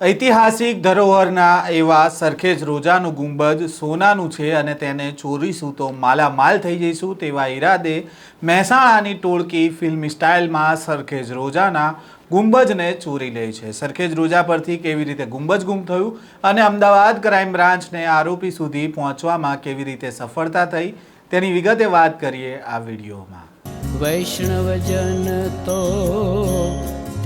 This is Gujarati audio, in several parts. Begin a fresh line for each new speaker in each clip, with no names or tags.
ઐતિહાસિક ધરોહરના એવા સરખેજ રોજાનું ગુંબજ સોનાનું છે અને તેને ચોરીશું તો માલામાલ થઈ જઈશું તેવા ઈરાદે મહેસાણાની ટોળકી ફિલ્મ સ્ટાઇલમાં સરખેજ રોજાના ગુંબજને ચોરી લે છે. સરખેજ રોજા પરથી કેવી રીતે ગુંબજ ગુમ થયું અને અમદાવાદ ક્રાઇમ બ્રાન્ચને આરોપી સુધી પહોંચવામાં કેવી રીતે સફળતા થઈ તેની વિગતે વાત કરીએ આ વિડીયોમાં.
વૈષ્ણવજન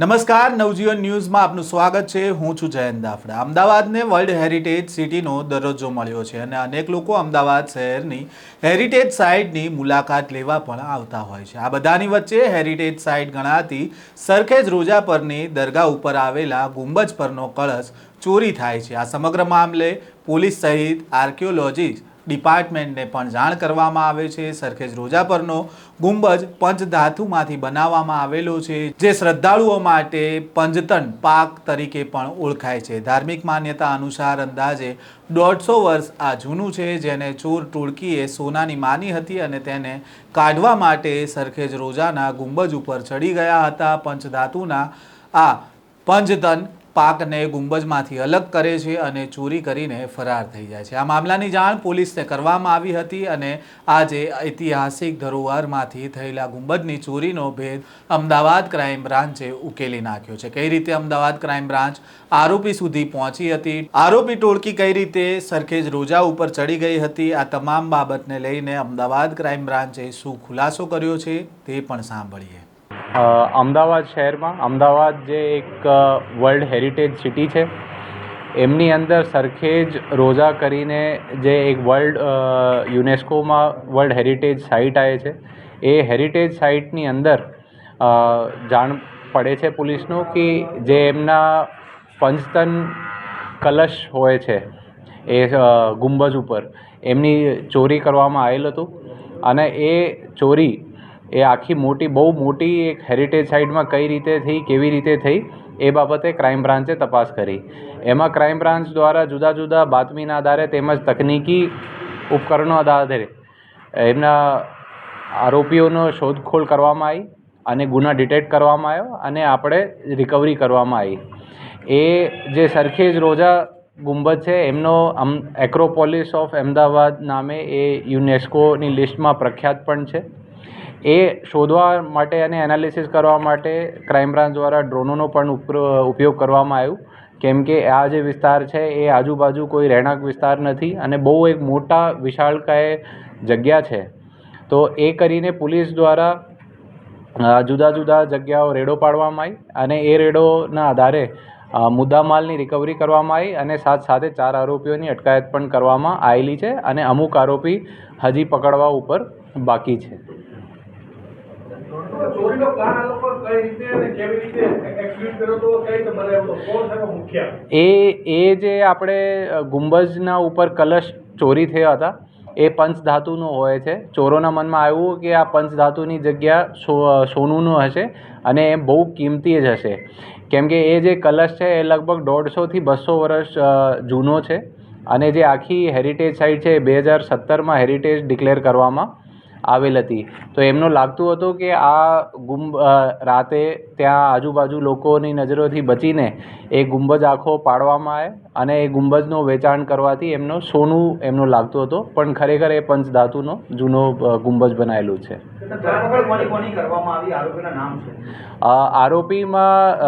નમસ્કાર, નવજીવન ન્યૂઝમાં આપનું સ્વાગત છે. હું છું જયંત દાફડા. અમદાવાદને વર્લ્ડ હેરિટેજ સિટીનો દરજ્જો મળ્યો છે અને અનેક લોકો અમદાવાદ શહેરની હેરિટેજ સાઇટની મુલાકાત લેવા પણ આવતા હોય છે. આ બધાની વચ્ચે હેરિટેજ સાઇટ ગણાતી સરખેજ રોજા પરની દરગાહ ઉપર આવેલા ગુંબજ પરનો કળશ ચોરી થાય છે. આ સમગ્ર મામલે પોલીસ સહિત આર્કિયોલોજીસ્ટ ડિપાર્ટમેન્ટને પણ જાણ કરવામાં આવે છે. સરખેજ રોજા પરનો ગુંબજ પંચધાતુમાંથી બનાવવામાં આવેલો છે, જે શ્રદ્ધાળુઓ માટે પંચતન પાક તરીકે પણ ઓળખાય છે. ધાર્મિક માન્યતા અનુસાર અંદાજે દોઢસો વર્ષ આ જૂનું છે, જેને ચોર ટોળકીએ સોનાની માની હતી અને તેને કાઢવા માટે સરખેજ રોજાના ગુંબજ ઉપર ચડી ગયા હતા. પંચધાતુના આ પંચતન પાકને ગુંબજમાંથી અલગ કરે છે અને ચોરી કરીને ફરાર થઈ જાય છે. આ મામલાની જાણ પોલીસને કરવામાં આવી હતી અને આજે ઐતિહાસિક ધરોહરમાંથી થયેલા ગુંબજની ચોરીનો ભેદ અમદાવાદ ક્રાઇમ બ્રાન્ચે ઉકેલી નાખ્યો છે. કઈ રીતે અમદાવાદ ક્રાઇમ બ્રાન્ચ આરોપી સુધી પહોંચી હતી? આરોપી ટોળકી કઈ રીતે સરખેજ રોજા ઉપર ચડી ગઈ હતી? આ તમામ બાબતને લઈને અમદાવાદ ક્રાઇમ બ્રાન્ચે શું ખુલાસો કર્યો છે તે પણ સાંભળીએ.
અમદાવાદ શહેરમાં. અમદાવાદ જે એક વર્લ્ડ હેરિટેજ સિટી છે. એમની અંદર સરખેજ રોજા કરીને જે એક વર્લ્ડ યુનેસ્કોમાં વર્લ્ડ હેરિટેજ સાઇટ આવે છે. એ હેરિટેજ સાઇટની અંદર જાણ પડે છે પોલીસનું કે જે એમના પંચતન કલશ હોય છે, એ ગુંબજ ઉપર. એમની ચોરી કરવામાં આવેલ હતું. અને એ ચોરી એ આખી મોટી, બહુ મોટી એક હેરિટેજ સાઇટમાં કઈ રીતે થઈ, કેવી રીતે થઈ, એ બાબતે ક્રાઇમ બ્રાન્ચે તપાસ કરી. એમાં ક્રાઇમ બ્રાન્ચ દ્વારા જુદા જુદા બાતમીના આધારે તેમજ તકનીકી ઉપકરણો આધારે એમના આરોપીઓનો શોધખોળ કરવામાં આવી અને ગુના ડિટેક્ટ કરવામાં આવ્યો અને આપણે રિકવરી કરવામાં આવી. એ જે સરખેજ રોજા ગુંબજ છે, એમનો એક્રોપોલિસ ઓફ અમદાવાદ નામે એ યુનેસ્કોની લિસ્ટમાં પ્રખ્યાત પણ છે. એ શોધવા માટે અને એનાલિસિસ કરવા માટે ક્રાઇમ બ્રાન્ચ દ્વારા ડ્રોનોનો પણ ઉપયોગ કરવામાં આવ્યો. કેમ કે આ જે વિસ્તાર છે, એ આજુબાજુ કોઈ રહેણાંક વિસ્તાર નથી અને બહુ એક મોટા વિશાળકાય જગ્યા છે. તો એ કરીને પોલીસ દ્વારા જુદા જુદા જગ્યાઓ રેડો પાડવામાં આવી અને એ રેડોના આધારે મુદ્દામાલની રિકવરી કરવામાં આવી અને સાથ સાથે ચાર આરોપીઓની અટકાયત પણ કરવામાં આવેલી છે અને અમુક આરોપી હજી પકડવા ઉપર બાકી છે. એ એ જે આપણે ગુંબજના ઉપર કલશ ચોરી થયા હતા, એ પંચધાતુનો હોય છે. ચોરોના મનમાં આવ્યું કે આ પંચધાતુની જગ્યા સો સોનુનું હશે અને એ બહુ કિંમતી જ હશે. કેમ કે એ જે કલશ છે એ લગભગ દોઢસોથી બસો વર્ષ જૂનો છે અને જે આખી હેરિટેજ સાઇટ છે એ બે હજાર સત્તરમાં હેરિટેજ ડિક્લેર કરવામાં આવેલ હતી. તો એમનો લાગતું હતું કે આ ગુંબ રાતે ત્યાં આજુબાજુ લોકોની નજરોથી બચીને એ ગુંબજ આખો પાડવામાં આવે અને એ ગુંબજનું વેચાણ કરવાથી એમનો સોનું એમનું લાગતું હતું. પણ ખરેખર એ પંચધાતુનો જૂનો ગુંબજ બનાવેલું છે. આરોપીમાં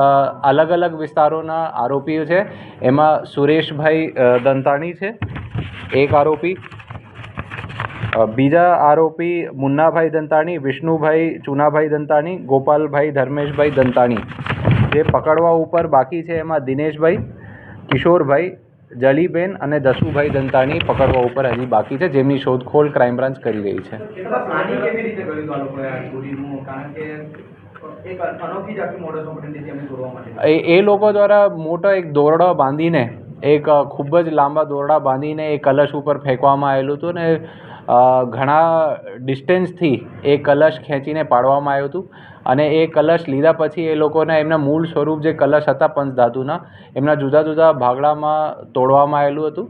અલગ અલગ વિસ્તારોના આરોપીઓ છે. એમાં સુરેશભાઈ દંતાણી છે. એક આરોપી. બીજા આરોપી મુન્નાભાઈ દંતાણી વિષ્ણુભાઈ ચુનાભાઈ દંતાણી ગોપાલભાઈ ધર્મેશભાઈ દંતાણી. જે પકડવા ઉપર બાકી છે એમાં દિનેશભાઈ કિશોરભાઈ જલીબેન અને દસુભાઈ દંતાણી પકડવા ઉપર હજી બાકી છે જેમની શોધખોળ ક્રાઇમ બ્રાન્ચ કરી રહી છે. એ લોકો દ્વારા મોટો એક દોરડો બાંધીને એક ખૂબ જ લાંબા દોરડા બાંધીને એ કલશ ઉપર ફેંકવામાં આવેલું હતું ને ઘણા ડિસ્ટન્સથી એ કલશ ખેંચીને પાડવામાં આવ્યું હતું. અને એ કલશ લીધા પછી એ લોકોને એમના મૂળ સ્વરૂપ જે કલશ હતા પંચધાતુના એમના જુદા જુદા ભાગડામાં તોડવામાં આવેલું હતું.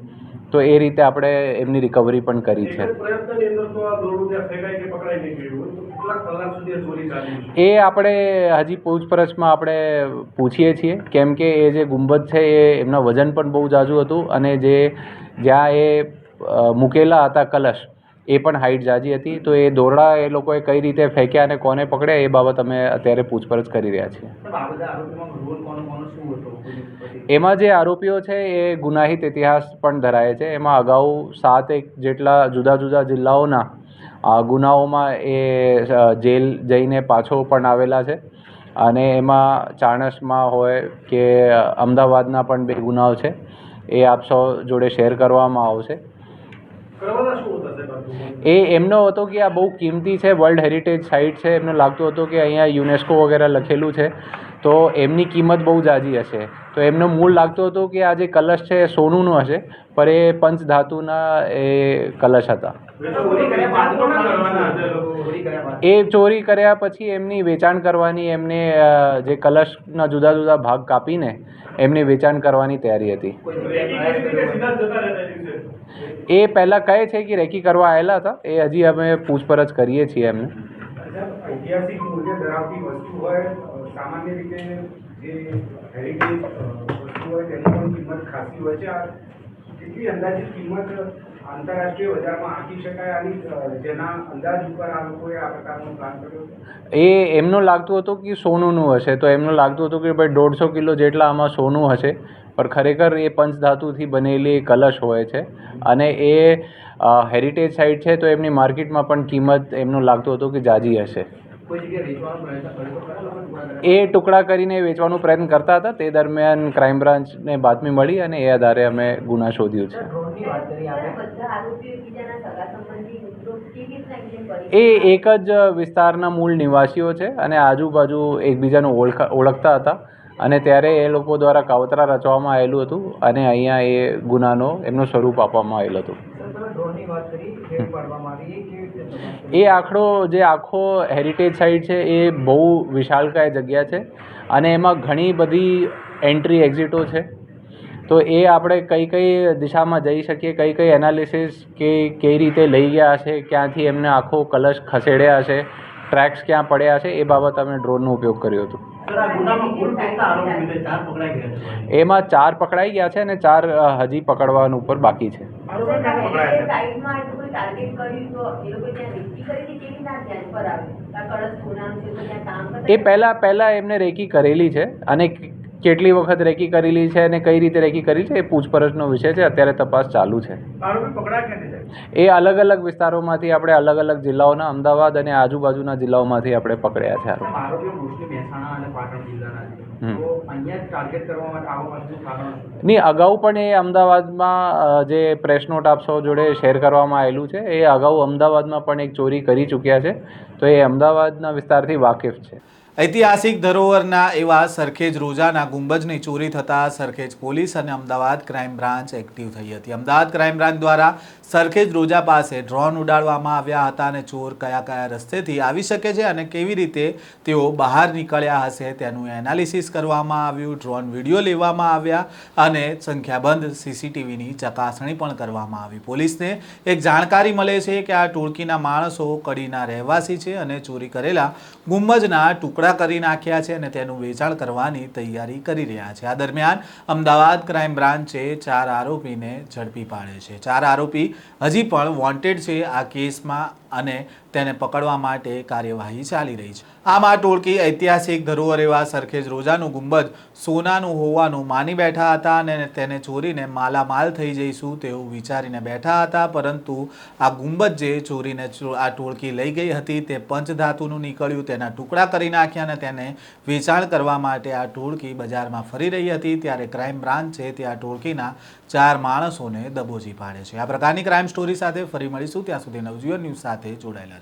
તો એ રીતે આપણે એમની રિકવરી પણ કરી છે. એ આપણે હજી પૂછપરછમાં આપણે પૂછીએ છીએ કેમ કે એ જે ગુંબદ છે એ એમના વજન પણ બહુ ઝાઝું હતું. અને જે જ્યાં એ મૂકેલા હતા કલશ એ પણ હાઇટ ઝાઝી હતી. તો એ દોરડા એ લોકોએ કઈ રીતે ફેંક્યા અને કોને પકડ્યા એ બાબત અમે અત્યારે પૂછપરછ કરી રહ્યા છીએ? એમાં જે આરોપીઓ છે એ ગુનાહિત ઇતિહાસ પણ ધરાવે છે. એમાં અગાઉ સાત એક જેટલા જુદા જુદા જિલ્લાઓના ગુનાઓમાં એ જેલ જઈને પાછો પણ આવેલા છે. અને એમાં ચાણસમાં હોય કે અમદાવાદના પણ બે ગુનાઓ છે. એ આપ સૌ જોડે શેર કરવામાં આવશે
કરવાના શું હતા સાહેબ આ ગુનો?
એ એમનો હતો કે આ બહુ કિંમતી છે વર્લ્ડ હેરિટેજ સાઇટ છે એમને લાગતું હતું કે અહીંયા યુનેસ્કો વગેરે લખેલું છે. તો એમની કિંમત બહુ જાજી હશે. તો એમનો મૂળ લાગતો હતો કે આ જે કલશ છે એ સોનુનું હશે પણ એ પંચધાતુના એ કલશ હતા.
એ ચોરી કર્યા
પછી એમની વેચાણ કરવાની એમને જે કલશના જુદા જુદા ભાગ કાપીને એમની વેચાણ કરવાની તૈયારી હતી.
એ દિવસે
એ પહેલાં કહે છે કે રેકી કરવા આવેલા હતા. એ હજી અમે પૂછપરછ કરીએ છીએ એમને.
ઐતિહાસિક મૂલ્ય ધરાવતી વસ્તુ હોય અ, સામાન્ય રીતે જે હેરિટેજ વસ્તુ હોય તેની પણ કિંમત ખાસી હોય છે. આ કેટલી અંદાજિત કિંમત આંતરરાષ્ટ્રીય બજારમાં આંકી શકાય અને જેના અંદાજ ઉપર આ લોકોએ આ પ્રકારનો પ્લાન કર્યો
એ એમનું લાગતું હતું કે સોનુંનું હશે, તો એમનું લાગતું હતું કે ભાઈ દોઢસો કિલો જેટલા આમાં સોનું હશે, પણ ખરેખર એ પંચધાતુથી બનેલી કલશ હોય છે અને એ હેરિટેજ સાઇટ છે, તો એમની માર્કેટમાં પણ કિંમત એમનું લાગતું હતું કે જાજી હશે. એ ટુકડા કરીને વેચવાનો પ્રયત્ન કરતા હતા. તે દરમિયાન ક્રાઇમ બ્રાન્ચને બાતમી મળી અને એ આધારે અમે ગુના શોધ્યો છે. એ એક જ વિસ્તારના મૂળ નિવાસીઓ છે અને આજુબાજુ એકબીજાને ઓળખા ઓળખતા હતા. અને ત્યારે એ લોકો દ્વારા કાવતરા રચવામાં આવેલું હતું અને અહીંયા એ ગુનાનો એમનું સ્વરૂપ આપવામાં આવેલું હતું.
એ
આખડો જે આખો હેરિટેજ સાઇટ છે એ બહુ વિશાળકાય જગ્યા છે અને એમાં ઘણી બધી એન્ટ્રી એક્ઝિટો છે. તો એ આપણે કઈ કઈ દિશામાં જઈ શકીએ કઈ કઈ એનાલિસિસ કે કઈ રીતે લઈ ગયા હશે ક્યાંથી એમને આખો કલશ ખસેડ્યા હશે ટ્રેક્સ ક્યાં પડ્યા છે એ બાબત અમે ડ્રોનનો ઉપયોગ કર્યો હતો.
છે?
એમાં ચાર પકડાઈ ગયા છે અને ચાર હજી પકડવાનું ઉપર બાકી છે.
ટાર્ગેટ કર્યું તો એ લોકો ત્યાં રેકી કરી કેવી ધ્યાન પર
પહેલાં પહેલાં એમને રેકી કરેલી છે અને કેટલી વખત રેકી કરેલી છે અને કઈ રીતે રેકી કરી છે એ પૂછપરછનો વિષય છે. અત્યારે તપાસ ચાલુ છે. એ અલગ અલગ વિસ્તારોમાંથી આપણે અલગ અલગ જિલ્લાઓના અમદાવાદ અને આજુબાજુના જિલ્લાઓમાંથી આપણે પકડ્યા છે આરોપી.
આરોપીઓ મોસ્ટલી મહેસાણા અને પાટણ જિલ્લાના છે
હમ.
તો અહીંયા જ ટાર્ગેટ કરવા માટે આવવા પાછળનું કારણ શું?
નહીં અગાઉ પણ એ અમદાવાદમાં જે પ્રેસ નોટ આપ સૌ જોડે શેર કરવામાં આવેલું છે એ અગાઉ અમદાવાદમાં પણ એક ચોરી કરી ચૂક્યા છે તો એ અમદાવાદના વિસ્તારથી વાકેફ છે.
ઐતિહાસિક ધરોહરના એવા સરખેજ રોજાના ગુંબજની ચોરી થતાં સરખેજ પોલીસ અને અમદાવાદ ક્રાઇમ બ્રાન્ચ એક્ટિવ થઈ હતી. અમદાવાદ ક્રાઇમ બ્રાન્ચ દ્વારા સરખેજ રોજા પાસે ડ્રોન ઉડાડવામાં આવ્યા હતા અને ચોર કયા કયા રસ્તેથી આવી શકે છે અને કેવી રીતે તેઓ બહાર નીકળ્યા હશે તેનું એનાલિસિસ કરવામાં આવ્યું, ડ્રોન વીડિયો લેવામાં આવ્યા અને સંખ્યાબંધ સીસીટીવીની ચકાસણી પણ કરવામાં આવી. પોલીસને એક જાણકારી મળે છે કે આ ટોળકીના માણસો કડીના રહેવાસી છે અને ચોરી કરેલા ગુંબજના ટુકડા કરી નાખ્યા છે અને તેનું વેચાણ કરવાની તૈયારી કરી રહ્યા છે. આ દરમિયાન અમદાવાદ ક્રાઇમ બ્રાન્ચે ચાર આરોપીને ઝડપી પાડે છે. ચાર આરોપી હજી પણ વોન્ટેડ છે આ કેસમાં અને તેને પકડવા માટે કાર્યવાહી ચાલી રહી છે. આમાં ટોળકી ઐતિહાસિક ધરોહર એવા સરખેજ રોજાનું ગુંબજ સોનાનું હોવાનું માની બેઠા હતા અને તેને ચોરીને માલામાલ થઈ જઈશું તેવું વિચારીને બેઠા હતા, પરંતુ આ ગુંબજ જે ચોરીને આ ટોળકી લઈ ગઈ હતી તે પંચધાતુનું નીકળ્યું, તેના ટુકડા કરી નાખ્યા અને તેને વેચાણ કરવા માટે આ ટોળકી બજારમાં ફરી રહી હતી, ત્યારે ક્રાઇમ બ્રાન્ચ તે આ ટોળકીના ચાર માણસોને દબોચી પાડે છે. આ પ્રકારની ક્રાઇમ સ્ટોરી સાથે ફરી મળીશું, ત્યાં સુધી નવજીવન ન્યૂઝ સાથે જોડાયેલા